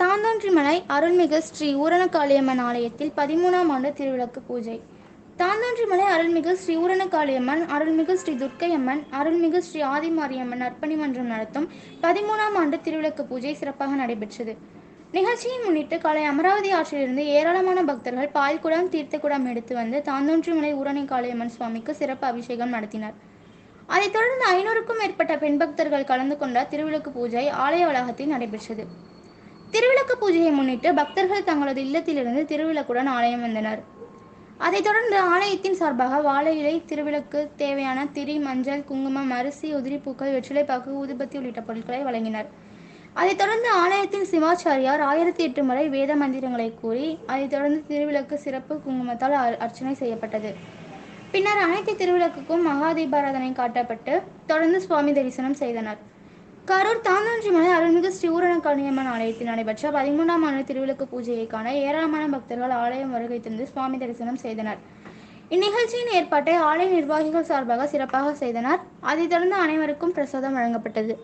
தாந்தோன்றிமலை அருள்மிகு ஸ்ரீ ஊரணக்காளியம்மன் ஆலயத்தில் பதிமூணாம் ஆண்டு திருவிளக்கு பூஜை. தாந்தோன்றிமலை அருள்மிகு ஸ்ரீ ஊரணக்காளியம்மன் அருள்மிகு ஸ்ரீ துர்க்கையம்மன் அருள்மிகு ஸ்ரீ ஆதிமாரியம்மன் அர்ப்பணி மன்றம் நடத்தும் பதிமூணாம் ஆண்டு திருவிளக்கு பூஜை சிறப்பாக நடைபெற்றது. நிகழ்ச்சியை முன்னிட்டு காலை அமராவதி ஆற்றிலிருந்து ஏராளமான பக்தர்கள் பால்குடம் தீர்த்தக்குடம் எடுத்து வந்து தாந்தோன்றிமலை ஊரணகாளியம்மன் சுவாமிக்கு சிறப்பு அபிஷேகம் நடத்தினர். அதைத் தொடர்ந்து ஐநூறுக்கும் மேற்பட்ட பெண் பக்தர்கள் கலந்து கொண்ட திருவிளக்கு பூஜை ஆலய வளாகத்தில் நடைபெற்றது. திருவிளக்கு பூஜையை முன்னிட்டு பக்தர்கள் தங்களது இல்லத்திலிருந்து திருவிளக்குடன் ஆலயம் வந்தனர். அதைத் தொடர்ந்து ஆலயத்தின் சார்பாக வாழை இலை திருவிளக்கு தேவையான திரி மஞ்சள் குங்குமம் அரிசி உதிரிப்பூக்கள் வெற்றிலைப்பாக்கு ஊதுபத்தி உள்ளிட்ட பொருட்களை வழங்கினர். அதைத் தொடர்ந்து ஆலயத்தின் சிவாச்சாரியார் ஆயிரத்தி எட்டு முறை வேத மந்திரங்களை கூறி அதைத் தொடர்ந்து திருவிளக்கு சிறப்பு குங்குமத்தால் அர்ச்சனை செய்யப்பட்டது. பின்னர் அனைத்து திருவிளக்குக்கும் மகா தீபாராதனை காட்டப்பட்டு தொடர்ந்து சுவாமி தரிசனம் செய்தனர். கரூர் தாந்தாஞ்சிமலை அருள்மிகு ஸ்ரீ ஊரணகாளியம்மன் ஆலயத்தில் நடைபெற்ற பதிமூன்றாம் ஆண்டு திருவிளக்கு பூஜையை காண ஏராளமான பக்தர்கள் ஆலயம் வருகை தந்து சுவாமி தரிசனம் செய்தனர். இந்நிகழ்ச்சியின் ஏற்பாட்டை ஆலய நிர்வாகிகள் சார்பாக சிறப்பாக செய்தனர். அதைத் தொடர்ந்து அனைவருக்கும் பிரசாதம் வழங்கப்பட்டது.